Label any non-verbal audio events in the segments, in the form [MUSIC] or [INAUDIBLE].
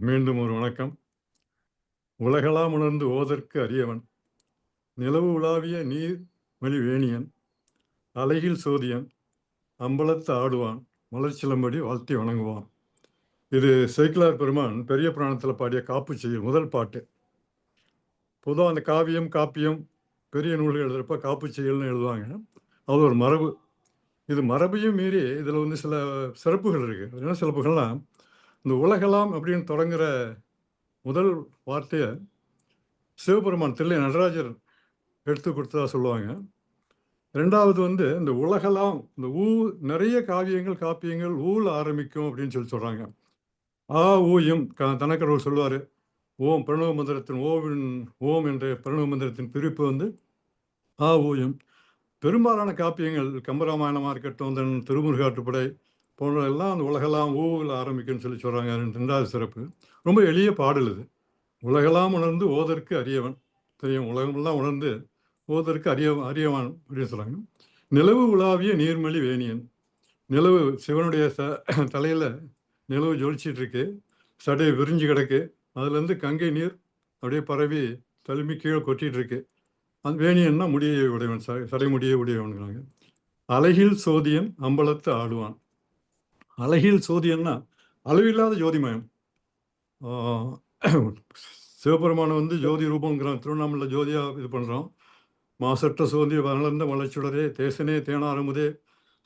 மீண்டும் ஒரு வணக்கம். உலகளாம் உணர்ந்து ஓதற்கு அரியவன். நிலவு உலாவிய நீர் மணி வேணியன். அலையில் சோதியன். அம்பலத்து ஆடுவான். மலர்ச்சிலம்படி வாழ்த்தி வணங்குவான். இது சைக்கிளார் பெருமான் பெரிய புராணத்தில் பாடிய காப்பு செய்யும் முதல் பாட்டு. பொதுவாக அந்த காவியம் காப்பியம் பெரிய நூல்கள் எழுதுறப்ப காப்பு செய்யல்னு எழுதுவாங்க. அது ஒரு மரபு. இது மரபையும் மீறி இதில் வந்து சில சிறப்புகள் இருக்குது என்ன சிறப்புகள்லாம் இந்த உலகலாம் அப்படின்னு தொடங்குற முதல் வார்த்தையை சிவபெருமான் தில்லை நடராஜர் எடுத்து கொடுத்ததா சொல்லுவாங்க. ரெண்டாவது வந்து இந்த உலகலாம் இந்த ஊ நிறைய காவியங்கள் காப்பியங்கள் ஊழ ஆரம்பிக்கும் அப்படின்னு சொல்லி சொல்கிறாங்க ஆ ஊயும் க தனக்கடவுள் சொல்லுவார். ஓம் பிரணவ மந்திரத்தின் ஓவின் ஓம் என்ற பிரணவ மந்திரத்தின் பிரிப்பு வந்து ஆ ஊயும் பெரும்பாலான காப்பியங்கள் கம்பராமாயணமாக இருக்கட்டும் தன் திருமுருகாற்றுப்படை போன்ற எல்லாம் அந்த உலகெல்லாம் ஊவில் ஆரம்பிக்கும்னு சொல்லி சொல்கிறாங்க ரெண்டாவது சிறப்பு. ரொம்ப எளிய பாடல் இது உலகெல்லாம் உணர்ந்து ஓதற்கு அரியவன். தெரியும் உலகமெல்லாம் உணர்ந்து ஓதற்கு அரிய அரியவன் அப்படின்னு சொல்கிறாங்க நிலவு உலாவிய நீர்மொழி வேணியன். நிலவு சிவனுடைய ச தலையில் நிலவு ஜொலிச்சிட்டு இருக்கு. சடை விரிஞ்சு கிடக்கு. அதுலேருந்து கங்கை நீர் அப்படியே பரவி தழும்பி கீழே கொட்டிட்டு இருக்கு. அந்த வேணியன்னா முடியை உடையவன் ச சடை முடியை உடையவனுங்கிறாங்க. அழகில் சோதியன் அம்பலத்து ஆடுவான். அழகில் சோதியம்னா அளவில்லாத ஜோதிமயம். சிவபெருமானை வந்து ஜோதி ரூபங்கிறோம் திருவண்ணாமலை ஜோதியாக இது பண்ணுறோம் மாசற்ற சோதி வளர்ந்த மலைச்சுடரே தேசனே தேனாரமுதே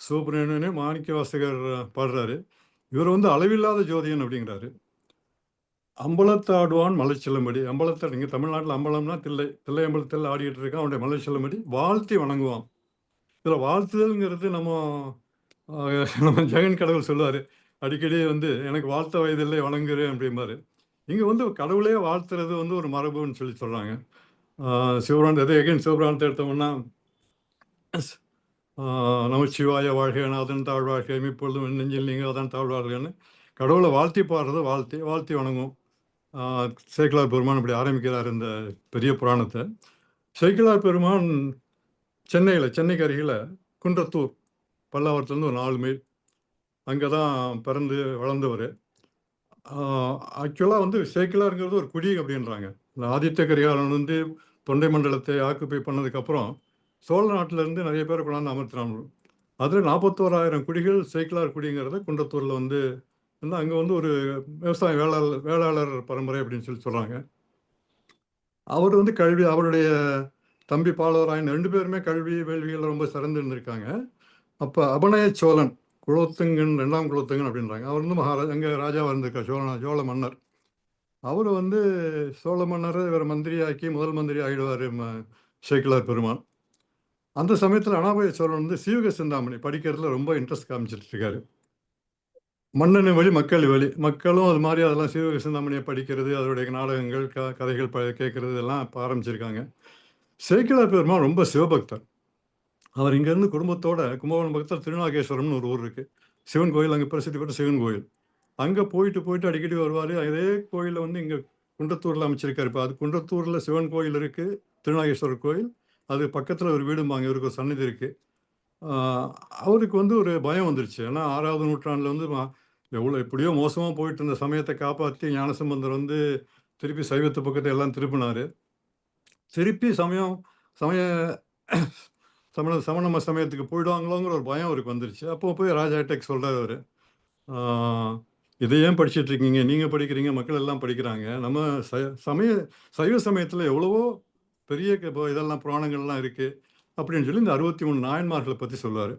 சிவபுரேனே மாணிக்க வாசகர் பாடுறாரு. இவர் வந்து அளவில்லாத ஜோதியன் அப்படிங்கிறாரு. அம்பலத்தாடுவான் மலைச்செல்லும்படி. அம்பலத்தாடு இங்கே தமிழ்நாட்டில் அம்பலம்னா தில்லை. தில்லை அம்பலத்தில் ஆடிக்கிட்டு இருக்கான். அவனுடைய மலைச்செல்லும்படி வாழ்த்தி வணங்குவான். இதில் வாழ்த்துதல்ங்கிறது நம்ம நம்ம ஜெகன் கடவுள் சொல்லுவார் அடிக்கடி வந்து எனக்கு வாழ்த்த வயதில்லை வணங்குறேன் அப்படிம்பாரு. இங்கே வந்து கடவுளே வாழ்த்துறது வந்து ஒரு மரபுன்னு சொல்லி சொல்கிறாங்க சிவபுராணம் எதை எகைன் சிவபுராணத்தை எடுத்தோம்னா நமச்சிவாய வாழ்க நாதன் தாழ்வாழ்க இப்பொழுது நெஞ்சில் நீங்கள் அதான் தாழ்வாழ்கன்னு கடவுளை வாழ்த்தி பாடுறது வாழ்த்தி வாழ்த்தி வணங்கும் சேக்கிலார் பெருமான் இப்படி ஆரம்பிக்கிறார் இந்த பெரிய புராணத்தை. சேக்கிலார் பெருமான் சென்னையில் சென்னைக்கு அருகில் குன்றத்தூர் பல்லாவரத்துலேருந்து ஒரு நாலு மைல். அங்கே தான் பிறந்து வளர்ந்தவர். ஆக்சுவலாக வந்து சேக்கிலாருங்கிறது ஒரு குடி அப்படின்றாங்க. இந்த ஆதித்த கரிகாலன் வந்து தொண்டை மண்டலத்தை ஆக்குப்பை பண்ணதுக்கப்புறம் சோழ நாட்டிலேருந்து நிறைய பேர் கொண்டாந்து அமர்த்தினாங்க. அதில் நாற்பத்தோராயிரம் குடிகள் சேக்கிலார் குடிங்கிறத குன்றத்தூரில் வந்து அங்கே வந்து ஒரு விவசாய வேளாளர் வேளாளர் பரம்பரை அப்படின்னு சொல்லி சொல்கிறாங்க. அவர் வந்து கல்வி அவருடைய தம்பி பாலவராயன் ரெண்டு பேருமே கல்வி வேள்விகளில் ரொம்ப சிறந்து இருந்திருக்காங்க அப்போ அபநய சோழன் குலோத்துங்கன் ரெண்டாம் குலோத்துங்கன் அப்படின்றாங்க. அவர் வந்து மகாராஜ் அங்கே ராஜாவாக இருந்திருக்கார் சோழ சோழ மன்னர். அவர் வந்து சோழ மன்னரை இவர் மந்திரியாக்கி முதல் மந்திரி ஆகிடுவார் சேக்கிலார் பெருமான். அந்த சமயத்தில் அனாபய சோழன் வந்து சீவக சிந்தாமணி படிக்கிறதுல ரொம்ப இன்ட்ரெஸ்ட் காமிச்சிட்டு இருக்காரு. மன்னன் வழி மக்கள் வழி. மக்களும் அது மாதிரி அதெல்லாம் சீவக சிந்தாமணியை படிக்கிறது அதனுடைய நாடகங்கள் க கதைகள் ப கேட்கறது எல்லாம் ஆரம்பிச்சிருக்காங்க. சேக்கிலார் பெருமான் ரொம்ப சிவபக்தர். அவர் இங்கேருந்து குடும்பத்தோட கும்பகோணம் பக்கத்தில் திருநாகேஸ்வரம்னு ஒரு ஊர் இருக்குது சிவன் கோயில் அங்கே பிரசித்தி பெற்ற சிவன் கோயில். அங்கே போயிட்டு போயிட்டு அடிக்கடி வருவார். அதே கோயிலில் வந்து இங்கே குன்றத்தூரில் அமைச்சிருக்காரு. இப்போ அது குன்றத்தூரில் சிவன் கோயில் இருக்குது திருநாகேஸ்வரர் கோயில். அது பக்கத்தில் ஒரு வீடும்பாங்க இவருக்கு ஒரு சன்னதி இருக்குது அவருக்கு வந்து ஒரு பயம் வந்துருச்சு. ஏன்னா ஆறாவது நூற்றாண்டில் வந்து எவ்வளோ எப்படியோ மோசமாக போயிட்டு இருந்த சமயத்தை காப்பாற்றி ஞானசம்பந்தர் வந்து திருப்பி சைவத்து பக்கத்தை எல்லாம் திருப்பினார். திருப்பி சமயம் சமய சமண சமணம சமயத்துக்கு போயிடுவாங்களோங்கிற ஒரு பயம் அவருக்கு வந்துருச்சு. அப்போ போய் ராஜா டெக் சொல்கிறார் அவர். இதை ஏன் படிச்சுட்டு இருக்கீங்க? நீங்கள் படிக்கிறீங்க மக்கள் எல்லாம் படிக்கிறாங்க. நம்ம ச சமய சைவ சமயத்தில் எவ்வளவோ பெரிய இப்போ இதெல்லாம் புராணங்கள்லாம் இருக்குது அப்படின்னு சொல்லி இந்த அறுபத்தி மூணு நாயன்மார்களை பற்றி சொல்லுவார்.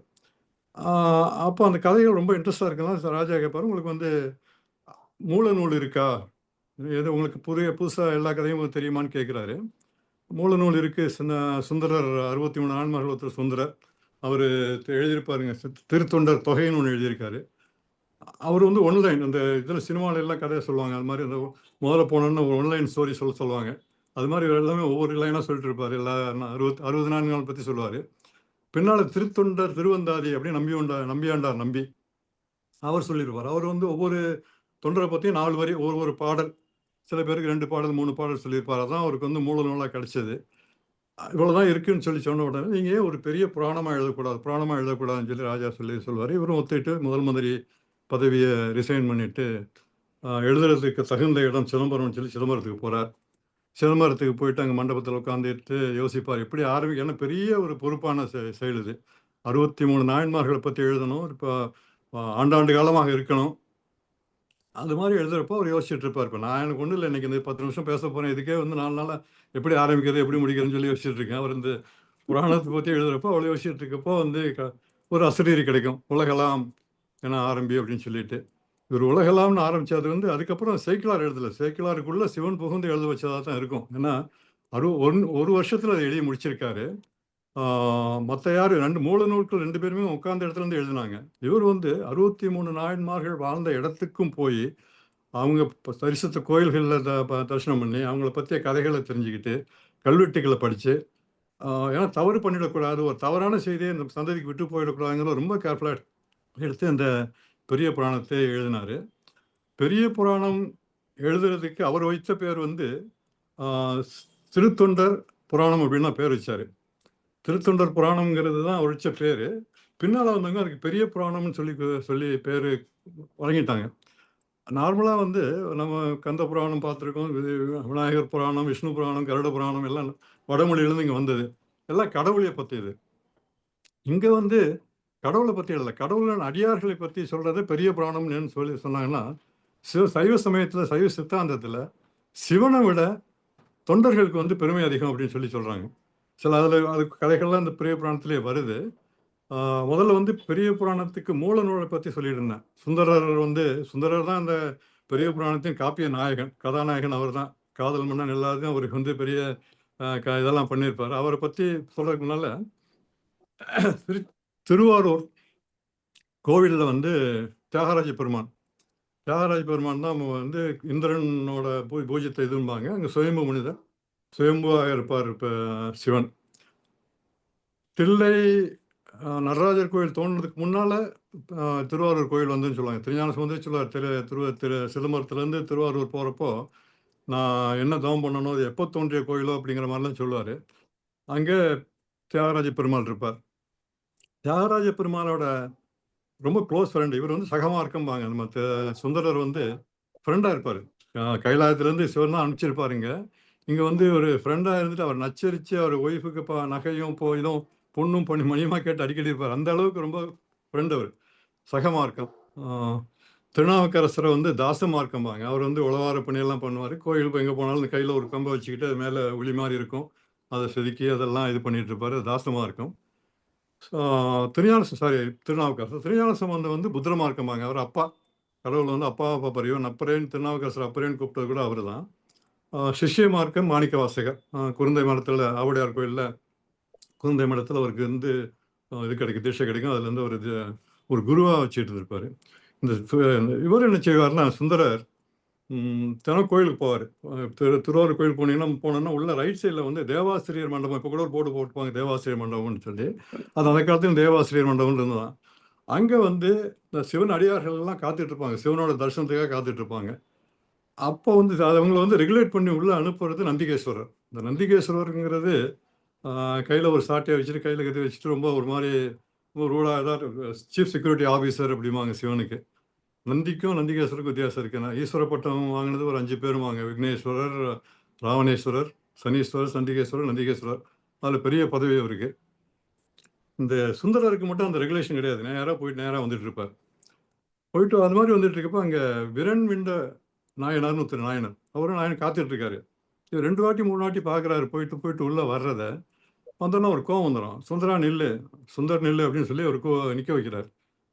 அப்போ அந்த கதைகள் ரொம்ப இன்ட்ரெஸ்டாக இருக்குன்னா ராஜா கேட்பார் உங்களுக்கு வந்து மூல நூல் இருக்கா? எது உங்களுக்கு புதிய புதுசாக எல்லா கதையும் தெரியுமான்னு கேட்குறாரு மூல நூல் இருக்குது சுந்தரர் அறுபத்தி மூணு ஆன்மார்கள் ஒருத்தர் சுந்தரர். அவர் எழுதியிருப்பாருங்க. திருத்தொண்டர் தொகைன்னு ஒன்று எழுதியிருக்காரு. அவர் வந்து ஒன்லைன் அந்த இதில் சினிமாவில் எல்லாம் கதையை சொல்லுவாங்க. அது மாதிரி அந்த முதல்ல போனோன்னு ஒரு ஒன்லைன் ஸ்டோரி சொல்ல சொல்லுவாங்க. அது மாதிரி எல்லாமே ஒவ்வொரு லைனாக சொல்லிட்டு இருப்பார். எல்லா அறுபத் அறுபது நான்கு பற்றி சொல்லுவார். பின்னால் திருத்தொண்டர் திருவந்தாதி அப்படின்னு நம்பி உண்டா நம்பியாண்டார் நம்பி. அவர் சொல்லியிருப்பார். அவர் வந்து ஒவ்வொரு தொண்டரை பற்றியும் நாலு வரி ஒரு ஒரு பாடல் சில பேருக்கு ரெண்டு பாடல் மூணு பாடல் சொல்லியிருப்பார். அதான் அவருக்கு வந்து மூல நூலாக கிடைச்சது. இவ்வளோதான் இருக்குன்னு சொல்லி சொன்ன உடனே நீங்கள் ஏன் ஒரு பெரிய புராணமாக எழுதக்கூடாது? புராணமாக எழுதக்கூடாதுன்னு சொல்லி ராஜா சொல்லி சொல்லுவார். இவரும் ஒத்துட்டு முதல் மந்திரி பதவியை ரிசைன் பண்ணிவிட்டு எழுதுறதுக்கு தகுந்த இடம் சிதம்பரம்னு சொல்லி சிதம்பரத்துக்கு போகிறார் சிதம்பரத்துக்கு போயிட்டு அங்கே மண்டபத்தில் உட்காந்துட்டு யோசிப்பார். எப்படி ஆரம்பி ஏன்னா பெரிய ஒரு பொறுப்பான செ செயல் இது. அறுபத்தி மூணு நாயன்மார்களை பற்றி எழுதணும். இப்போ ஆண்டாண்டு காலமாக இருக்கணும். அது மாதிரி எழுதுறப்போ அவர் யோசிச்சுட்டு இருப்பார். இப்போ நான் எனக்கு ஒன்றும் இல்லை இன்னைக்கு இந்த பத்து நிமிஷம் பேச போகிறேன் இதுக்கே வந்து நாலு நாளாக எப்படி ஆரம்பிக்கிறது எப்படி முடிக்கிறதுன்னு சொல்லி யோசிச்சுட்டு இருக்கேன். அவர் இந்த புராணத்தை பற்றி எழுதுறப்போ அவ்வளோ யோசிச்சுட்டு இருக்கப்போ வந்து க- ஒரு அசரீரி கிடைக்கும். உலகலாம் என ஆரம்பி அப்படின்னு சொல்லிட்டு. இவர் உலகலாம்னு ஆரம்பிச்சது வந்து அதுக்கப்புறம் சேக்கிலார் எழுதல. சைக்கிளாருக்குள்ளே சிவன் புகுந்து எழுத வச்சதாக தான் இருக்கும். ஏன்னா அறு ஒன் ஒரு வருஷத்தில் அதை எழுதி முடிச்சிருக்காரு. மற்ற யார்? ரெண்டு மூல நூல்கள் ரெண்டு பேருமே உட்கார்ந்த இடத்துல இருந்து எழுதினாங்க. இவர் வந்து அறுபத்தி மூணு நாயன்மார்கள் வாழ்ந்த இடத்துக்கும் போய் அவங்க தரிசித்த கோயில்களில் த ப- தரிசனம் பண்ணி அவங்கள பற்றிய கதைகளை தெரிஞ்சுக்கிட்டு கல்வெட்டுகளை படித்து ஏன்னா தவறு பண்ணிடக்கூடாது ஒரு தவறான செய்தியை இந்த சந்ததிக்கு விட்டு போயிடக்கூடாதுங்கிற ரொம்ப கேர்ஃபுல்லாக எடுத்து அந்த பெரிய புராணத்தை எழுதினார். பெரிய புராணம் எழுதுறதுக்கு அவர் வைத்த பேர் வந்து திருத்தொண்டர் புராணம் அப்படின்னு பேர் வச்சார். திருத்தொண்டர் புராணம்ங்கிறது தான் ஒழிச்ச பேர். பின்னால் வந்தவங்க அதுக்கு பெரிய புராணம்னு சொல்லி சொல்லி பேர் வழங்கிட்டாங்க. நார்மலாக வந்து நம்ம கந்த புராணம் பார்த்துருக்கோம். வி- விநாயகர் புராணம் விஷ்ணு புராணம் கருட புராணம் எல்லாம் வடமொழியிலேருந்து இங்கே வந்தது. எல்லாம் கடவுளையை பற்றியது இங்கே வந்து கடவுளை பற்றி இல்லை கடவுளின் அடியார்களை பற்றி சொல்கிறது பெரிய புராணம்னு சொல்லி சொன்னாங்கன்னா சிவ சைவ சமயத்தில் சைவ சித்தாந்தத்தில் சிவனை விட தொண்டர்களுக்கு வந்து பெருமை அதிகம் அப்படின்னு சொல்லி சொல்கிறாங்க சில அதில் அது கதைகள்லாம் இந்த பெரிய புராணத்திலே வருது. முதல்ல வந்து பெரிய புராணத்துக்கு மூல நூலை பற்றி சொல்லியிருந்தேன். சுந்தரர் வந்து சுந்தரர் தான் அந்த பெரிய புராணத்தின் காப்பிய நாயகன் கதாநாயகன் அவர் தான். காதல் மன்னன் எல்லாத்தையும் அவருக்கு வந்து பெரிய க- இதெல்லாம் பண்ணியிருப்பார். அவரை பற்றி சொல்கிறதுக்கு முன்னால் திரு திருவாரூர் கோவிலில் வந்து தியாகராஜ பெருமான் தியாகராஜ பெருமான் தான் வந்து இந்திரனோட பூ பூஜ்யத்தை இதும்பாங்க. அங்கே சுயம்பு மனிதர். சுயம்புவாக இருப்பார் இப்போ சிவன். தில்லை நடராஜர் கோயில் தோன்றதுக்கு முன்னால் திருவாரூர் கோயில் வந்துன்னு சொல்லுவாங்க. திருஞான சுந்தரி சொல்லுவார் திரு திரு திரு சிதம்பரத்துலேருந்து திருவாரூர் போகிறப்போ நான் என்ன தவம் பண்ணணும் அது எப்போ தோன்றிய கோயிலோ அப்படிங்கிற மாதிரிலாம் சொல்லுவார். அங்கே தியாகராஜ பெருமாள் இருப்பார். தியாகராஜ பெருமாளோட ரொம்ப க்ளோஸ் ஃப்ரெண்டு இவர் வந்து சகமார்க்கம்பாங்க நம்ம சுந்தரர் வந்து ஃப்ரெண்டாக இருப்பார். கைலாயத்துலேருந்து சிவன் தான் அனுப்பிச்சிருப்பாருங்க இங்கே வந்து ஒரு ஃப்ரெண்டாக இருந்துட்டு அவர் நச்சரித்து அவர் ஒய்ஃபுக்கு இப்போ நகையும் போ இதுவும் பொண்ணும் பொண்ணு மணியமாக கேட்டு அடிக்கடி இருப்பார். அந்த அளவுக்கு ரொம்ப ஃப்ரெண்ட் அவர். சகமார்க்கம் ஆஹ் திருநாவுக்கரசரை வந்து தாசமார்க்கம்பாங்க அவர் வந்து உழவார பணியெல்லாம் பண்ணுவார். கோயில் எங்கே போனாலும் கையில் ஒரு கம்பை வச்சுக்கிட்டு அது மேலே உளி மாதிரி இருக்கும். அதை செதுக்கி அதெல்லாம் இது பண்ணிட்டு இருப்பார். தாசமார்க்கம் ஆஹ் திருஞான சாரி திருநாவுக்கரசர். திருஞான சம்பந்தம் வந்து புத்திர மார்க்கம்பாங்க. அவர் அப்பா. கடவுள் வந்து அப்பா அப்பா பரியும் அப்பரேன் திருநாவுக்கரசர் அப்பரேன்னு கூப்பிட்டது கூட அவர் தான் சிஷ்ய மார்க்கம் மாணிக்க வாசகர் குருந்தை மடத்தில் ஆவுடையார் கோயிலில் குருந்தை மடத்தில் அவருக்கு வந்து இது கிடைக்கும் தீட்சை கிடைக்கும். அதுலேருந்து ஒரு இது ஒரு குருவாக வச்சுட்டு இருப்பார். இந்த இவர் என்ன செய்வார்னா சுந்தரர் தினம் கோயிலுக்கு போவார். திரு திருவாரூர் கோயில் போனீங்கன்னா போனோன்னா உள்ள ரைட் சைடில் வந்து தேவாசிரியர் மண்டபம் இப்போ கூட ஒரு போர்டு போட்டுப்பாங்க தேவாசிரியர் மண்டபம்னு சொல்லி. அது அந்த காலத்துல தேவாசிரியர் மண்டபம்னு இருந்ததான் அங்கே வந்து இந்த சிவன் அடியார்கள்லாம் காத்துட்ருப்பாங்க சிவனோட தரிசனத்துக்காக காத்துட்ருப்பாங்க அப்போ வந்து அது அவங்கள வந்து ரெகுலேட் பண்ணி உள்ளே அனுப்புறது நந்திகேஸ்வரர். இந்த நந்திகேஸ்வரருங்கிறது கையில் ஒரு சாட்டையை வச்சுட்டு கையில் கட்டி வச்சுட்டு ரொம்ப ஒரு மாதிரி ரூடாக ஏதாவது சீஃப் செக்யூரிட்டி ஆஃபீஸர் அப்படிம்பாங்க சிவனுக்கு. நந்திக்கும் நந்திகேஸ்வருக்கும் வித்தியாசம் இருக்கு. நான் ஈஸ்வர பட்டம் வாங்கினது ஒரு அஞ்சு பேரும் வாங்க. விக்னேஸ்வரர் ராவணேஸ்வரர் சனீஸ்வரர் சண்டிகேஸ்வரர் நந்திகேஸ்வரர். அதில் பெரிய பதவி அவருக்கு இந்த சுந்தரருக்கு மட்டும் அந்த ரெகுலேஷன் கிடையாது. நேராக போயிட்டு நேராக வந்துட்டு இருப்பார். போயிட்டு அது மாதிரி வந்துட்டு இருக்கப்போ அங்கே விரன் விண்ட நாயனார்னு ஒருத்தர் நாயனர். அவரும் நாயன் காத்துட்டு இருக்காரு இவர் ரெண்டு வாட்டி மூணு வாட்டி பார்க்குறாரு. போயிட்டு போயிட்டு உள்ளே வர்றத. வந்தோன்னா ஒரு கோவம் வந்துடும் சுந்தரா நில்லு. சுந்தர் நில்லு அப்படின்னு சொல்லி ஒரு கோ நிற்க வைக்கிறார்.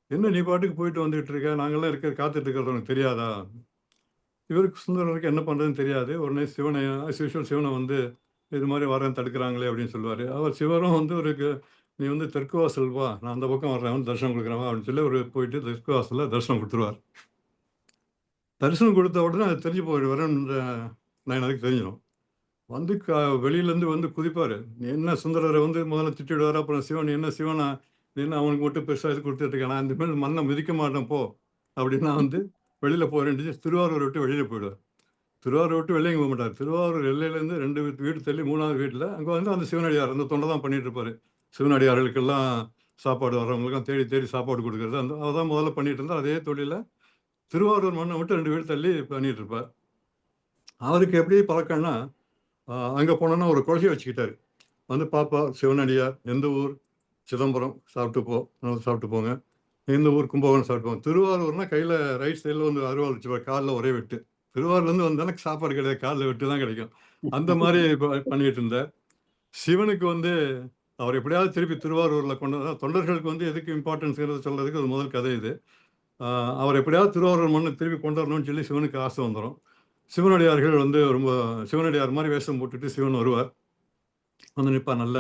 என்ன நீ பாட்டுக்கு போயிட்டு வந்துட்டு இருக்க நாங்கள்லாம் இருக்க காத்துட்டு இருக்கிறது உனக்கு தெரியாதா? இவருக்கு சுந்தரருக்கு என்ன பண்ணுறதுன்னு தெரியாது. உடனே சிவனை as சிவனை வந்து இது மாதிரி வரேன் தடுக்கிறாங்களே அப்படின்னு சொல்லுவார். அவர் சிவரும் வந்து ஒரு நீ வந்து தெற்கு வாசல் வா. நான் அந்த பக்கம் வர்றேன். வந்து தரிசனம் கொடுக்குறேன் வா அப்படின்னு சொல்லி ஒரு போயிட்டு தெற்கு வாசலில் தர்ஷனம் கொடுத்துருவார். தரிசனம் கொடுத்த உடனே அது தெரிஞ்சு போயிடு வரேன்ற நான் எனக்கு தெரிஞ்சிடும். வந்து க வெளியிலேருந்து வந்து குதிப்பார். நீ என்ன சுந்தரரை வந்து முதல்ல திட்டிடுவார் அப்புறம் சிவன் என்ன சிவனா? நீ என்ன அவனுக்கு மட்டும் பெருசாக இது கொடுத்துட்ருக்கேன் நான் இந்த மாதிரி மண்ணை மிதிக்க மாட்டேன் போ. அப்படின்னா வந்து வெளியில் போகிறேன் திருவாரூர் விட்டு வெளியில் போயிடுவார் திருவாரூர் விட்டு வெளியே போக மாட்டார். திருவாரூர் எல்லையிலேருந்து ரெண்டு வீட்டு வீடு தள்ளி மூணாவது வீட்டில் அங்கே வந்து அந்த சிவனடியார் அந்த தொண்டை தான் பண்ணிகிட்டு இருப்பார். சிவனடியார்களுக்கெல்லாம் சாப்பாடு வர்றவங்களுக்கெல்லாம் தேடி தேடி சாப்பாடு கொடுக்குறது. அந்த அதான் முதல்ல பண்ணிகிட்டு இருந்தால் அதே தொழிலை திருவாரூர் மண்ணை விட்டு ரெண்டு வீடு தள்ளி பண்ணிட்டு இருப்பார் அவருக்கு எப்படி பழக்கம்னா அங்கே அங்க போனோன்னா ஒரு கொள்கை வச்சுக்கிட்டாரு. வந்து பாப்பா சிவனடியார் எந்த ஊர்? சிதம்பரம் சாப்பிட்டு போ சாப்பிட்டு போங்க. எந்த ஊர்? கும்பகோணம் சாப்பிட்டு போங்க. திருவாரூர்னா கையில் ரைட் சைடில் வந்து அருவாள் வச்சுப்பார் காலில் ஒரே வெட்டு. திருவாரூர்லேருந்து வந்தானே சாப்பாடு கிடையாது காலில் வெட்டு தான் கிடைக்கும். அந்த மாதிரி பண்ணிட்டு இருந்தார். சிவனுக்கு வந்து அவர் எப்படியாவது திருப்பி திருவாரூரில் கொண்டு தொண்டர்களுக்கு வந்து எதுக்கு இம்பார்ட்டன்ஸ்ங்கிறத சொல்றதுக்கு அது முதல் கதை இது. அவர் எப்படியாவது திருவாரூர் மண்ணு திருப்பி கொண்டு வரணும்னு சொல்லி சிவனுக்கு ஆசை வந்துடும் சிவனடியார்கள் வந்து ரொம்ப சிவனடியார் மாதிரி வேஷம் போட்டுட்டு சிவன் வருவார். வந்து நிற்பார். நல்ல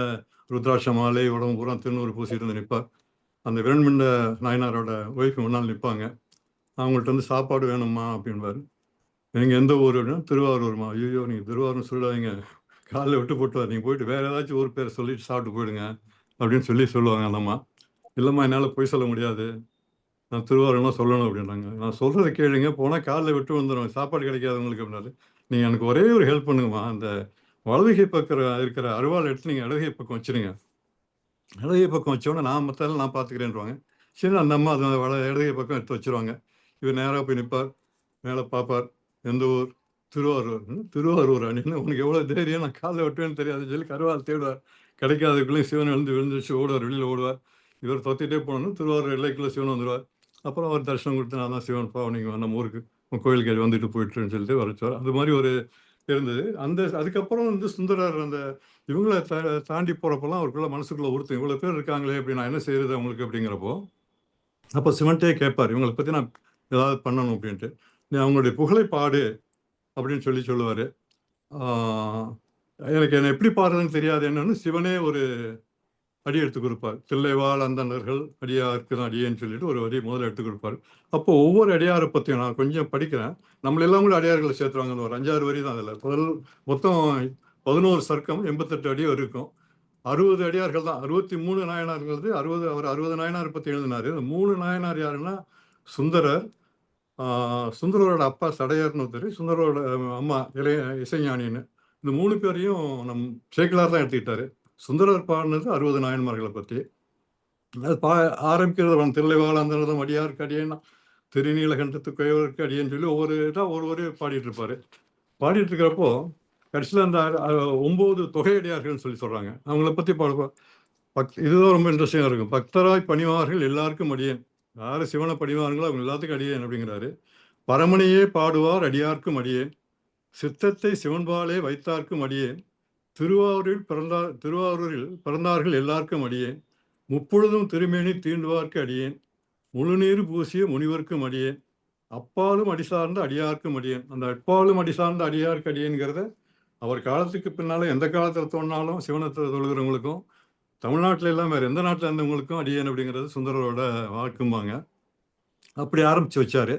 ருத்ராட்ச மாலை உடம்பு பூரா திருநூறு பூசிட்டு வந்து நிற்பார். அந்த விரண்மிண்ட நாயனாரோட ஒய்ஃப் முன்னால் நிற்பாங்க. அவங்கள்ட்ட வந்து சாப்பாடு வேணுமா அப்படின்பாரு. நீங்கள் எந்த ஊர் அப்படின்னா திருவாரூர்மா ஐயோ நீங்கள் திருவாரூர் சொல்லாதீங்க. காலைல விட்டு போட்டு நீங்கள் போயிட்டு வேறு ஏதாச்சும் ஊர் பேரை சொல்லிட்டு சாப்பிட்டு போயிடுங்க அப்படின்னு சொல்லி சொல்லுவாங்க அந்தம்மா இல்லைம்மா என்னால் போய் சொல்ல முடியாது. நான் திருவாரூர்லாம் சொல்லணும் அப்படின்றாங்க நான் சொல்கிறத கேளுங்க. போனால் காலைல விட்டு வந்துடும் சாப்பாடு கிடைக்காதவங்களுக்கு அப்படின்னாரு நீங்கள் எனக்கு ஒரே ஒரு ஹெல்ப் பண்ணுங்கம்மா. அந்த வலதுகை பக்கம் இருக்கிற அருவாள் எடுத்து நீங்கள் இடதுகை பக்கம் வச்சுருங்க. இடதுகை பக்கம் வச்சோடனே நான் மற்ற நான் பார்த்துக்கிறேன்றாங்க சரி அந்த அம்மா அது வல இடதுகை பக்கம் எடுத்து வச்சிருவாங்க. இவர் நேராக போய் நிற்பார் மேலே பார்ப்பார் எந்த ஊர்? திருவாரூர். திருவாரூர் அப்படின்னு உனக்கு எவ்வளோ தைரியம்? நான் காலை விட்டுவேன்னு தெரியாது. சொல்லி கருவால் தேடுவார். கிடைக்காததுக்குள்ளேயும் சிவன் எழுந்து விழுந்துச்சு ஓடுவார் வெளியில் ஓடுவார். இவர் தொத்திட்டே போனோன்னு திருவாரூர் எல்லைக்குள்ளே சிவன் வந்துடுவார் அப்புறம் அவர் தரிசனம் கொடுத்து நான் தான் சிவன் பா நீங்கள் நம்ம ஊருக்கு உங்கள் கோயிலுக்கு வந்துட்டு போயிட்டுருன்னு சொல்லிட்டு வரச்சுவார் அது மாதிரி ஒரு இருந்தது. அந்த அதுக்கப்புறம் வந்து சுந்தரர் அந்த இவங்களை தா தாண்டி போகிறப்பெல்லாம் அவருக்குள்ள மனசுக்குள்ள உறுத்தும் இவ்வளோ பேர் இருக்காங்களே அப்படி நான் என்ன செய்யறது அவங்களுக்கு? அப்படிங்கிறப்போ அப்போ சிவன்ட்டே கேட்பார் இவங்களை பற்றி நான் ஏதாவது பண்ணணும் அப்படின்ட்டு. நீ அவங்களுடைய புகழை பாடு அப்படின்னு சொல்லி சொல்லுவார். எனக்கு என்னை எப்படி பாடுறதுன்னு தெரியாது. என்னன்னு சிவனே ஒரு அடி எடுத்து கொடுப்பார். தில்லைவாழ் அந்தனர்கள் அடியாருக்கு தான் அடியேன்னு சொல்லிட்டு ஒரு வரி முதல்ல எடுத்து கொடுப்பார். அப்போ ஒவ்வொரு அடியாரை பற்றியும் நான் கொஞ்சம் படிக்கிறேன். நம்மள எல்லாம் கூட அடியார்களை சேர்த்துருவாங்க அந்த ஒரு அஞ்சாறு வரி தான் அதில். முதல் மொத்தம் பதினோரு சர்க்கம் எண்பத்தெட்டு அடி இருக்கும் அறுபது அடியார்கள் தான். அறுபத்தி மூணு நாயனார்கள் அறுபது அவர் அறுபது நாயனார் பற்றி எழுதினார். இந்த மூணு நாயனார் யாருன்னா சுந்தரர். சுந்தரரோட அப்பா சடையர்னு ஒருத்தர் சுந்தரோட அம்மா இளைய இசைஞானின்னு. இந்த மூணு பேரையும் நம் சேக்கிலார் தான் எடுத்துக்கிட்டாரு. சுந்தரர் பாடினது அறுபது நாயன்மார்களை பற்றி அது பா ஆரம்பிக்கிறது அவன் தில்லைவாழந்தனதும் அடியாருக்கு அடியேன்னா திருநீலகண்டத்து குயவருக்கு அடியேன்னு சொல்லி ஒவ்வொரு இதாக ஒரு ஒரு பாடிட்டு இருப்பாரு பாடிட்டு இருக்கிறப்போ கடைசியில் அந்த ஒம்பது தொகையடியார்கள்னு சொல்லி சொல்றாங்க. அவங்கள பற்றி பாடுவோம் பக் இதுதான் ரொம்ப இன்ட்ரெஸ்டிங்காக இருக்கும். பக்தராய் பணிவார்கள் எல்லாருக்கும் அடியேன். யார் சிவனை பணிவார்களோ அவங்க எல்லாத்துக்கும் அடியேன் அப்படிங்கிறாரு. பரமனையே பாடுவார் அடியார்க்கும் அடியேன். சித்தத்தை சிவன்பாலே வைத்தார்க்கும் அடியேன். திருவாரூரில் பிறந்தார் திருவாரூரில் பிறந்தார்கள் எல்லாருக்கும் அடியேன். முப்பொழுதும் திருமேனி தீண்டுவார்க்கு அடியேன். முழுநீர் பூசிய முனிவர்க்கும் அடியேன். அப்பாலும் அடி சார்ந்த அடியார்க்கும் அடியேன். அந்த அப்பாலும் அடி சார்ந்த அடியார்க்கு அடியேங்கிறத அவர் காலத்துக்கு பின்னால் எந்த காலத்தில் தோணினாலும் சிவனத்தில் தொழுகிறவங்களுக்கும் தமிழ்நாட்டில் எல்லாம் வேறு எந்த நாட்டில் இருந்தவங்களுக்கும் அடியேன் அப்படிங்கிறது சுந்தரரோட வாழ்க்கும்பாங்க அப்படி ஆரம்பித்து வச்சார்.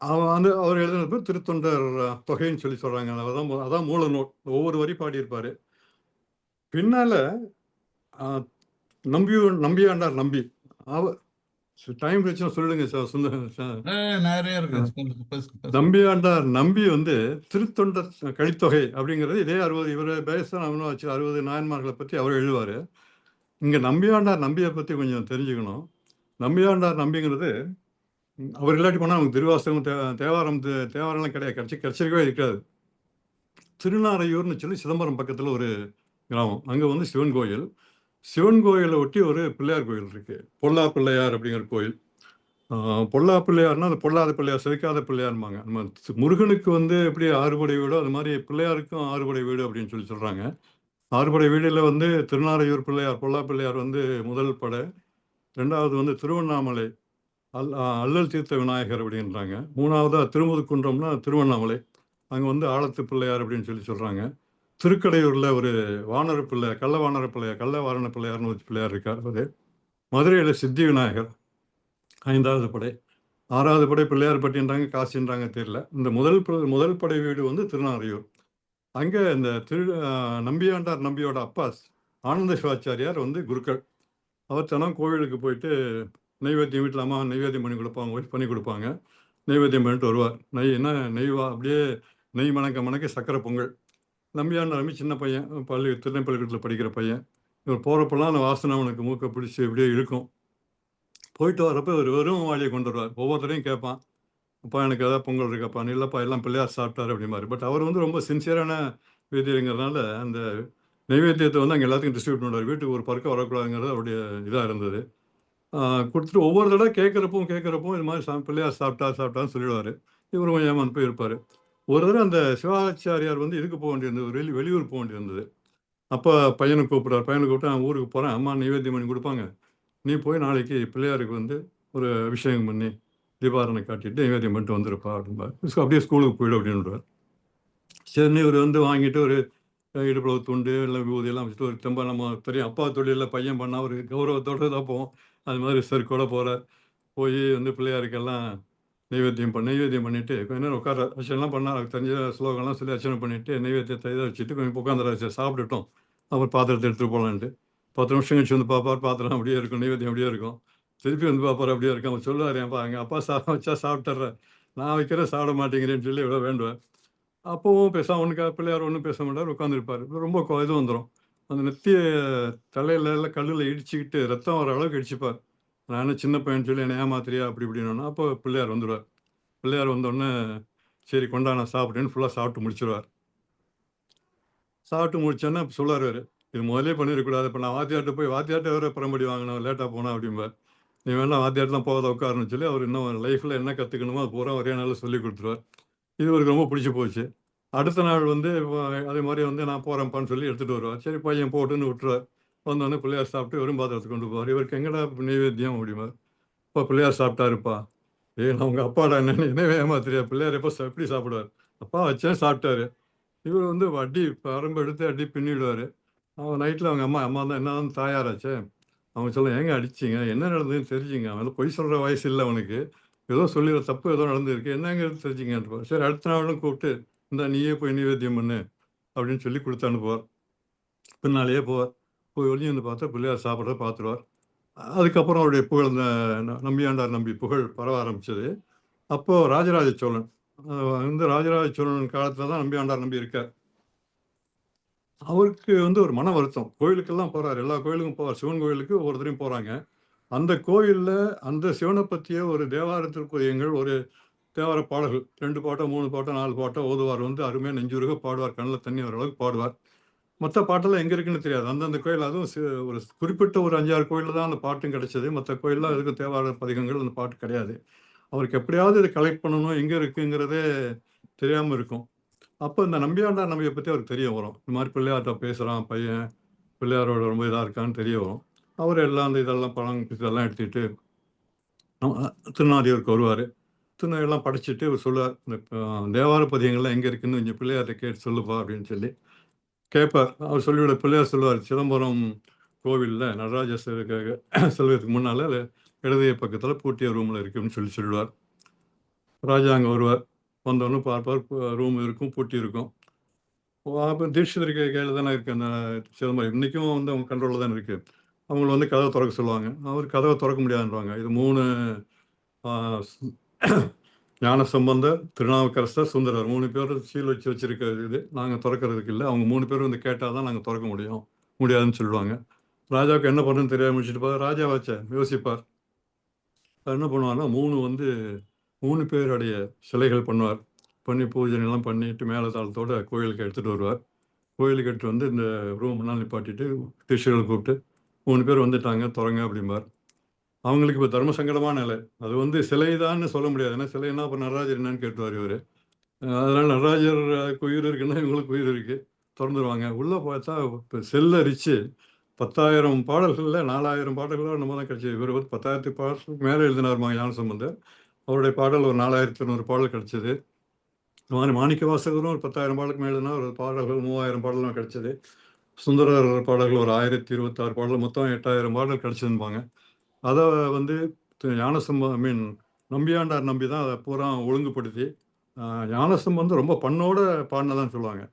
அவன் வந்து அவர் எழுதினது திருத்தொண்டர் அஹ், தொகைன்னு சொல்லி சொல்றாங்க. அதான் அதான் மூல நோட் ஒவ்வொரு வரி பாடியிருப்பாரு. பின்னால நம்பி நம்பியாண்டார் நம்பி. அவ டைம் வச்சுன்னா சொல்லுங்க சார் சுந்தர. நம்பியாண்டார் நம்பி வந்து திருத்தொண்டர் கழித்தொகை அப்படிங்கிறது இதே அறுபது இவர் பேச வச்சு அறுபது நாயன்மார்களை பற்றி அவர் எழுதுவார். இங்கே நம்பியாண்டார் நம்பியை பற்றி கொஞ்சம் தெரிஞ்சுக்கணும். நம்பியாண்டார் நம்பிங்கிறது அவர் இல்லாட்டி போனால் அவங்க திருவாசகம் தே தேவாரம் தேவாரம்லாம் கிடையாது. கிடச்சி கிடச்சிருக்கவே இருக்காது. திருநாரையூர்னு சொல்லி சிதம்பரம் பக்கத்தில் ஒரு கிராமம். அங்கே வந்து சிவன் கோயில். சிவன் கோயிலை ஒட்டி ஒரு பிள்ளையார் கோயில் இருக்குது பொல்லா பிள்ளையார் அப்படிங்கிற கோயில். பொல்லா பிள்ளையார்னா அந்த பொல்லாத பிள்ளையார் செதுக்காத பிள்ளையார்மாங்க நம்ம முருகனுக்கு வந்து எப்படி ஆறுபடை வீடோ அது மாதிரி பிள்ளையாருக்கும் ஆறுபடை வீடு அப்படின்னு சொல்லி சொல்கிறாங்க ஆறுபடை வீடில் வந்து திருநாரையூர் பிள்ளையார் பொல்லா பிள்ளையார் வந்து முதல் படை. ரெண்டாவது வந்து திருவண்ணாமலை. அல் அல்லல் தீர்த்த விநாயகர் அப்படின்றாங்க. மூணாவதாக திருமுதுக்குன்றம்னா திருவண்ணாமலை. அங்கே வந்து ஆழத்து பிள்ளையார் அப்படின்னு சொல்லி சொல்கிறாங்க திருக்கடையூரில் ஒரு வானர பிள்ளை கள்ள வானர பிள்ளையார் கள்ள வாரண பிள்ளையார்னு ஒரு பிள்ளையார் இருக்கார் அது மதுரையில் சித்தி விநாயகர் ஐந்தாவது படை. ஆறாவது படை பிள்ளையார் பட்டின்றாங்க காசின்றாங்க தெரியல. இந்த முதல் முதல் படை வீடு வந்து திருநாரையூர் அங்கே இந்த திரு நம்பியாண்டார் நம்பியோட அப்பாஸ் ஆனந்த சிவாச்சாரியார் வந்து குருக்கள். அவர் தினம் கோவிலுக்கு போயிட்டு நெய்வேத்தியம் வீட்டில் அம்மா நைவேத்தியம் பண்ணி கொடுப்பாங்க ஒய்ஃப் பண்ணி கொடுப்பாங்க. நெய்வேத்தியம் பண்ணிட்டு வருவார். நெய் என்ன நெய்வா? அப்படியே நெய் மணக்க மணக்க சக்கரை பொங்கல். நம்பியாண்டார் நம்பி சின்ன பையன். பள்ளி திருநெல்வேலிக்கூடத்தில் படிக்கிற பையன். இவர் போகிறப்பெல்லாம் அந்த வாசனை அவனுக்கு மூக்கை பிடிச்சி இப்படியே இருக்கும் போயிட்டு வரப்போ இவர் வெறும் வாழியை கொண்டு வருவார். ஒவ்வொருத்தரையும் கேட்பான். அப்பா எனக்கு ஏதாவது பொங்கல் இருக்காப்பா. இல்லைப்பா எல்லாம் பிள்ளையார் சாப்பிட்டாரு அப்படிம்பாரு பட் அவர் வந்து ரொம்ப சின்சியரான வேதியருங்கிறதுனால அந்த நைவேத்தியத்தை வந்து அங்கே எல்லாத்துக்கும் டிஸ்ட்ரிபியூட் பண்ணுவார். வீட்டுக்கு ஒரு பறக்க வரக்கூடாதுங்கிறது அவருடைய இதாக இருந்தது. கொடுத்துட்டு ஒவ்வொரு தடவை கேட்குறப்பும் கேட்குறப்பும் இது மாதிரி சா- பிள்ளையார் சாப்பிட்டா சாப்பிட்டான்னு சொல்லிடுவார். இவர் கொஞ்சம் ஏமாந்து போய் இருப்பார் ஒரு தடவை அந்த சிவாச்சாரியார் வந்து இதுக்கு போக வேண்டியிருந்தது வெளி வெளியூர் போக வேண்டியிருந்தது. அப்போ பையனை கூப்பிட்றாரு. பையனை கூப்பிட்டு நான் ஊருக்கு போகிறேன் அம்மா நைவேத்தியம் பண்ணி கொடுப்பாங்க. நீ போய் நாளைக்கு பிள்ளையாருக்கு வந்து ஒரு அபிஷேகம் பண்ணி தீபாரணை காட்டிட்டு நைவேத்தியம் பண்ணிட்டு வந்துருப்பா அப்படின்பார் அப்படியே ஸ்கூலுக்கு போயிடு அப்படின்றார். சரின்னு இவர் வந்து வாங்கிட்டு ஒரு இடுப்புல துண்டு இல்லை விபூதி எல்லாம் வச்சுட்டு ஒரு தெம்ப நம்ம தெரியும். அப்பா தொழிலில் பையன் பண்ணால் ஒரு கௌரவத்தோடு தான் போவோம். அது மாதிரி செருக்கோட போகிறார் போய் வந்து பிள்ளையாருக்கெல்லாம் நைவேத்தியம் பண்ண நைவேத்தியம் பண்ணிட்டு கொஞ்ச நேரம் உட்கார அர்ச்சனைலாம் பண்ணார். அவருக்கு தெரிஞ்ச ஸ்லோகம்லாம் சொல்லி அர்ச்சனை பண்ணிவிட்டு நைவேத்தியத்தை இதை வச்சுட்டு கொஞ்சம் உட்காந்துறாரு சரி சாப்பிட்டுட்டோம். அப்புறம் பாத்திரத்தை எடுத்துகிட்டு போகலான்ட்டு பத்து நிமிஷம் கழிச்சு வந்து பார்ப்பார் பாத்திரம் அப்படியே இருக்கும். நைவேத்தியம் அப்படியே இருக்கும். திருப்பி வந்து பார்ப்பார் அப்படியே இருக்கும் அவர் சொல்லுவார் ஏன்ப்பா எங்கள் அப்பா சா வச்சா சாப்பிட்டுறேன் நான் வைக்கிற சாப்பிட மாட்டேங்கிறேன்னு சொல்லி இவ்வளோ வேண்டுவேன் அப்போவும் பேசாம ஒன்றுக்கா பிள்ளையார் ஒன்றும் பேச மாட்டார். உட்காந்துருப்பார் ரொம்ப இது வந்துடும் அந்த நெத்திய தலையில எல்லாம் கல்லில் இடிச்சுக்கிட்டு ரத்தம் வர அளவுக்கு இடிச்சுப்பார். நான் என்ன சின்ன பையன் சொல்லி என்ன ஏமாத்திரியா அப்படி இப்படின்னா அப்போ பிள்ளையார் வந்துடுவார் பிள்ளையார் வந்தோடனே சரி கொண்டா நான் சாப்பிட்டேன்னு ஃபுல்லாக சாப்பிட்டு முடிச்சிருவார். சாப்பிட்டு முடிச்சோன்னே சொல்லார் வேறு இது முதலே பண்ணிடக்கூடாது. இப்போ நான் வாத்தியார்ட்ட போய் வாத்தியார்ட்ட வேறு பரம்படி வாங்கினேன் லேட்டாக போனால் அப்படிம்பார். நீ வேணா தான் போகாத உட்காருன்னு சொல்லி அவர் இன்னும் லைஃப்பில் என்ன கற்றுக்கணுமோ அது பூரா ஒரே நாளில் சொல்லி கொடுத்துருவார். இது அவருக்கு ரொம்ப பிடிச்சி போச்சு. அடுத்த நாள் வந்து அதே மாதிரி வந்து நான் போகிறேன்ப்பான்னு சொல்லி எடுத்துகிட்டு வருவார். சரி பையன் போட்டுன்னு விட்டுருவார். வந்தோடனே பிள்ளையார் சாப்பிட்டு வெறும் பாத்திரத்துக்கு கொண்டு போவார். இவருக்கு எங்கடா நைவேத்தியம் அப்படிம்பார். இப்போ பிள்ளையார் சாப்பிட்டாருப்பா. ஏ நான் உங்கள் அப்பாடா என்னன்னு என்ன ஏமாத்திரியா பிள்ளையார் எப்போ எப்படி சாப்பிடுவார்? அப்பா வச்சேன் சாப்பிட்டாரு. இவர் வந்து அடி பரம்பு எடுத்து அடி பின்னிடுவார். அவன் நைட்டில் அவங்க அம்மா அம்மா தான் என்ன தாயாராச்சே. அவங்க சொல்ல ஏங்க அடிச்சிங்க? என்ன நடந்ததுன்னு தெரிஞ்சுங்க. அவன் பொய் சொல்கிற வயசு இல்லை அவனுக்கு. ஏதோ சொல்லிடுற தப்பு ஏதோ நடந்திருக்கு. என்னங்கிறது தெரிஞ்சுங்கன்ட்டு சரி அடுத்த நாளும் கூப்பிட்டு இந்த நீயே போய் நைவேத்தியம் பண்ணு அப்படின்னு சொல்லி கொடுத்து அனுப்புவார். பின்னாலேயே போவார். போய் ஒளிஞ்சு வந்து பார்த்தா பிள்ளையார் சாப்பிட்றத பார்த்துருவார் அதுக்கப்புறம் அவருடைய புகழ் இந்த நம்பியாண்டார் நம்பி புகழ் பரவ ஆரம்பிச்சது. அப்போது ராஜராஜ சோழன் இந்த வந்து ராஜராஜ சோழன் காலத்தில் தான் நம்பியாண்டார் நம்பி இருக்கார். அவருக்கு வந்து ஒரு மன வருத்தம். கோயிலுக்கெல்லாம் போகிறார் எல்லா கோயிலுக்கும் போவார். சிவன் கோயிலுக்கு ஒவ்வொருத்தரையும் போகிறாங்க அந்த கோயிலில் அந்த சிவனை பற்றிய ஒரு தேவாரத்திற்குரியங்கள் ஒரு தேவார பாடல்கள். ரெண்டு பாட்டோ மூணு பாட்டோ நாலு பாட்டோ ஓதுவார். வந்து அருமையாக நெஞ்சுருக பாடுவார். கண்ணில் தண்ணி வர அளவுக்கு பாடுவார். மற்ற பாட்டெல்லாம் எங்கே இருக்குன்னு தெரியாது. அந்தந்த கோயில் அதுவும் ஒரு குறிப்பிட்ட ஒரு அஞ்சாறு கோயிலில் தான் அந்த பாட்டும் கிடைச்சது. மற்ற கோயிலில் இருக்கும் தேவார பதிகங்கள் அந்த பாட்டு கிடையாது. அவருக்கு எப்படியாவது இதை கலெக்ட் பண்ணணும் எங்கே இருக்குங்கிறதே தெரியாமல் இருக்கும். அப்போ இந்த நம்பியாண்டார் நம்பியை பற்றி அவருக்கு தெரிய வரும். இந்த மாதிரி பிள்ளையார்கிட்ட பேசுகிறான் பையன் பிள்ளையாரோட ரொம்ப இதாக இருக்கான்னு தெரிய வரும். அவர் எல்லாம் அந்த இதெல்லாம் பழம் இதெல்லாம் எடுத்துக்கிட்டு திருநாதியூருக்கு வருவார். திருநாயெல்லாம் படிச்சுட்டு அவர் சொல்லுவார் இந்த தேவார பதியங்கள்லாம் எங்கே இருக்குன்னு கொஞ்சம் பிள்ளையார்கிட்ட கேட்டு சொல்லுப்பா அப்படின்னு சொல்லி கேட்பார் அவர் சொல்லிவிட பிள்ளையார் சொல்லுவார் சிதம்பரம் கோவிலில் நடராஜ [CLEARS THROAT] செல்வதற்கு செல்வத்துக்கு முன்னால் இடதைய பக்கத்தில் பூட்டிய ரூமில் இருக்குன்னு சொல்லி சொல்லுவார். ராஜா அங்கே வருவார். வந்தோன்னு பார்ப்பார் ரூம் இருக்கும் பூட்டி இருக்கும் அப்போ தீட்சிதர் கே கையில் தானே இருக்குது அந்த சிதம்பரம். இன்றைக்கும் வந்து அவங்க கண்ட்ரோலில் தானே இருக்குது அவங்கள வந்து கதவை திறக்க சொல்லுவாங்க. அவர் கதவை திறக்க முடியாதுன்றாங்க. இது மூணு [COUGHS] ஞான சம்பந்த திருநாவுக்கரசர் சுந்தரர். மூணு பேர் சீல் வச்சு வச்சுருக்க இது. நாங்கள் திறக்கிறதுக்கு இல்லை. அவங்க மூணு பேரும் வந்து கேட்டால் தான் நாங்கள் திறக்க முடியும். முடியாதுன்னு சொல்லுவாங்க. ராஜாவுக்கு என்ன பண்ணுன்னு தெரியாமல் முடிச்சுட்டு போய் ராஜா வச்ச? யோசிப்பார். என்ன பண்ணுவார்னா மூணு வந்து மூணு பேருடைய சிலைகள் பண்ணுவார். பண்ணி பூஜனைலாம் பண்ணிட்டு மேலே தாளத்தோடு கோயிலுக்கு எடுத்துகிட்டு வருவார். கோயிலுக்கு எடுத்துகிட்டு வந்து இந்த ரூம்லாம் நிப்பாட்டிட்டு திருஷிகளை கூப்பிட்டு மூணு பேர் வந்துட்டாங்க திறங்க அப்படிம்பார். அவங்களுக்கு இப்போ தர்ம சங்கடமான நிலை. அது வந்து சிலைதான்னு சொல்ல முடியாது. ஏன்னா சிலைன்னா இப்போ நடராஜர் என்னன்னு கேட்டுவார் இவர். அதனால் நடராஜர் உயிர் இருக்குன்னா இவங்களுக்கு உயிர் இருக்குது திறந்துருவாங்க. உள்ளே பார்த்தா இப்போ செல்லரிச்சு பத்தாயிரம் பாடல்களில் நாலாயிரம் பாடல்களோ நம்ம தான் கிடைச்சது. இவர் வந்து பத்தாயிரத்து பாடலுக்கு மேலே எழுதினார்மா ஞான சம்பந்தர். அவருடைய பாடல் ஒரு நாலாயிரத்தி இரநூறு பாடல் கிடச்சிது. இந்த மாதிரி மாணிக்க வாசகரும் ஒரு பத்தாயிரம் பாடலுக்கு மேலேனா ஒரு பாடல்கள் மூவாயிரம் பாடலாம் கிடச்சிது. சுந்தரர் பாடல்கள் ஒரு ஆயிரத்தி இருபத்தாறு பாடல். மொத்தம் எட்டாயிரம் பாடல் கிடச்சிருப்பாங்க அதை வந்து ஞானசம்பந்தம் ஐ மீன் நம்பியாண்டார் நம்பி தான் அதை பூரா ஒழுங்குபடுத்தி ஆஹ், வந்து ரொம்ப பண்ணோட பாடினதான் சொல்லுவாங்க.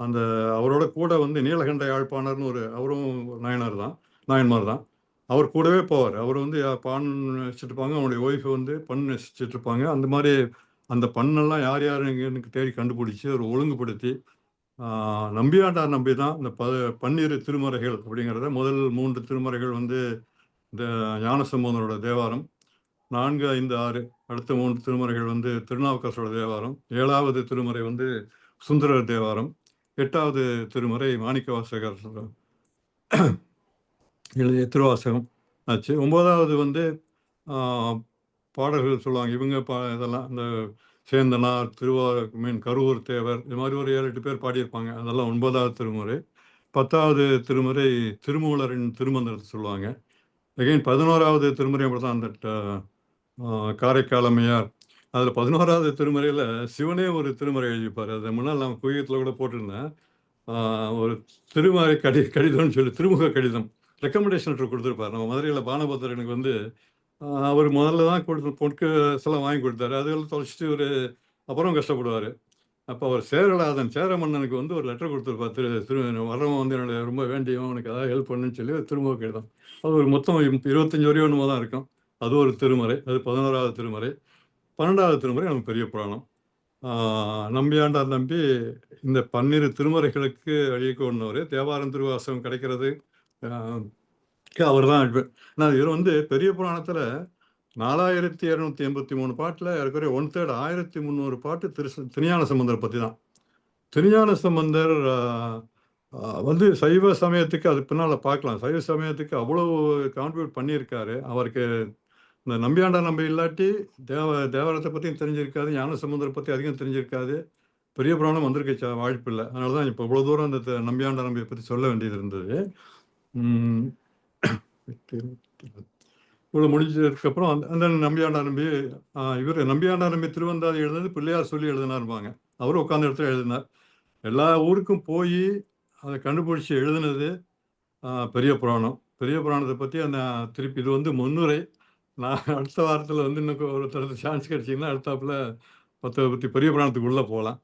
அந்த அவரோட கூட வந்து நீலகண்ட யாழ்ப்பாணர்னு ஒரு அவரும் ஒரு நாயனார் தான் நாயன்மார் தான். அவர் கூடவே போவார். அவர் வந்து பாண் பான் இருப்பாங்க அவனுடைய ஒய்ஃப் வந்து பண் வச்சுட்டு இருப்பாங்க அந்த மாதிரி அந்த பண்ணெல்லாம் யார் யார் எனக்கு தேடி கண்டுபிடிச்சி ஒரு ஒழுங்குபடுத்தி நம்பியாண்டார் நம்பி தான் இந்த ப பன்னிரு திருமறைகள் அப்படிங்கிறத முதல் மூன்று திருமறைகள் வந்து இந்த ஞானசம்பந்தனோட தேவாரம் நான்கு ஐந்து ஆறு அடுத்த மூன்று திருமுறைகள் வந்து திருநாவுக்கரசோட தேவாரம் ஏழாவது திருமுறை வந்து சுந்தரர் தேவாரம் எட்டாவது திருமுறை மாணிக்கவாசகர் எழுதிய திருவாசகம் ஆச்சு. ஒன்பதாவது வந்து பாடல்கள் சொல்லுவாங்க இவங்க பா இதெல்லாம் இந்த சேந்தனார் திருவார மீன் கருவூர் தேவர் இது மாதிரி ஒரு ஏழு எட்டு பேர் பாடியிருப்பாங்க. அதெல்லாம் ஒன்பதாவது திருமுறை. பத்தாவது திருமுறை திருமூலரின் திருமந்திரத்தை சொல்லுவாங்க. அகைன் பதினோராவது திருமுறை அப்படிதான் அந்த ட- அதில் பதினோராவது திருமுறையில் சிவனே ஒரு திருமுறை எழுதிப்பார். அது முன்னால் நான் குயத்தில் கூட போட்டிருந்தேன். ஒரு திருமறை கடி கடிதம்னு சொல்லி திருமுக கடிதம் ரெக்கமெண்டேஷன் லெட்டர் கொடுத்துருப்பார். நம்ம மதுரையில் பானபத்திரர் எனக்கு வந்து அவர் முதல்ல தான் கொடுத்து பொட்கு எல்லாம் வாங்கி கொடுத்தாரு. அதெல்லாம் தொலைச்சிட்டு ஒரு அப்புறம் கஷ்டப்படுவார். அப்போ அவர் சேரலாதன் சேர மன்னனுக்கு வந்து ஒரு லெட்டர் கொடுத்துருப்பார் திரு திரு வரவன் வந்து என்னோட ரொம்ப வேண்டியவன் அவனுக்கு ஏதாவது ஹெல்ப் பண்ணுன்னு சொல்லி ஒரு திருமுக அது ஒரு மொத்தம் இருபத்தஞ்சு வரையும் ஒன்றுமா தான் இருக்கும். அது ஒரு திருமறை அது பதினோராவது திருமறை. பன்னெண்டாவது திருமுறை நமக்கு பெரிய புராணம். நம்பியாண்டார் நம்பி இந்த பன்னிரு திருமுறைகளுக்கு அழியக்கொண்டவர் தேவாரம் திருவாசகம் கிடைக்கிறது. அவர் தான் நான் இவர் வந்து பெரிய புராணத்தில் நாலாயிரத்தி இரநூத்தி எண்பத்தி மூணு பாட்டில் இருக்கிற ஒன் தேர்ட் ஆயிரத்தி முந்நூறு பாட்டு திரு திருஞான சம்பந்தர் பற்றி தான் திருஞான சம்பந்தர் வந்து சைவ சமயத்துக்கு அது பின்னால் பார்க்கலாம் சைவ சமயத்துக்கு அவ்வளோ கான்ட்ரிபியூட் பண்ணியிருக்காரு. அவருக்கு இந்த நம்பியாண்டா நம்பி இல்லாட்டி தேவ தேவாரத்தை பற்றியும் தெரிஞ்சிருக்காது ஞான சமுந்தரை பற்றி அதிகம் தெரிஞ்சிருக்காது. பெரிய புராணம் வந்திருக்க ச- வாய்ப்பு இல்லை அதனால தான் இப்போ இவ்வளோ தூரம் அந்த த- நம்பியாண்டா நம்பியை பற்றி சொல்ல வேண்டியது இருந்தது. இவ்வளோ முடிஞ்சதுக்கப்புறம் அந்த அந்த நம்பியாண்டா நம்பி இவர் நம்பியாண்டா நம்பி திருவந்தாதி எழுதுனது பிள்ளையார் சொல்லி எழுதினாருப்பாங்க அவரும் உட்காந்த இடத்துல எழுதினார். எல்லா ஊருக்கும் போய் அதை கண்டுபிடிச்சி எழுதுனது பெரிய புராணம். பெரிய புராணத்தை பற்றி அந்த திருப்பி இது வந்து முன்னுரை. நான் அடுத்த வாரத்தில் வந்து இன்னும் ஒரு தடவை சான்ஸ் கிடைச்சிங்கன்னா அடுத்தாப்புல பத்தை பற்றி பெரிய புராணத்துக்கு உள்ளே போகலாம்.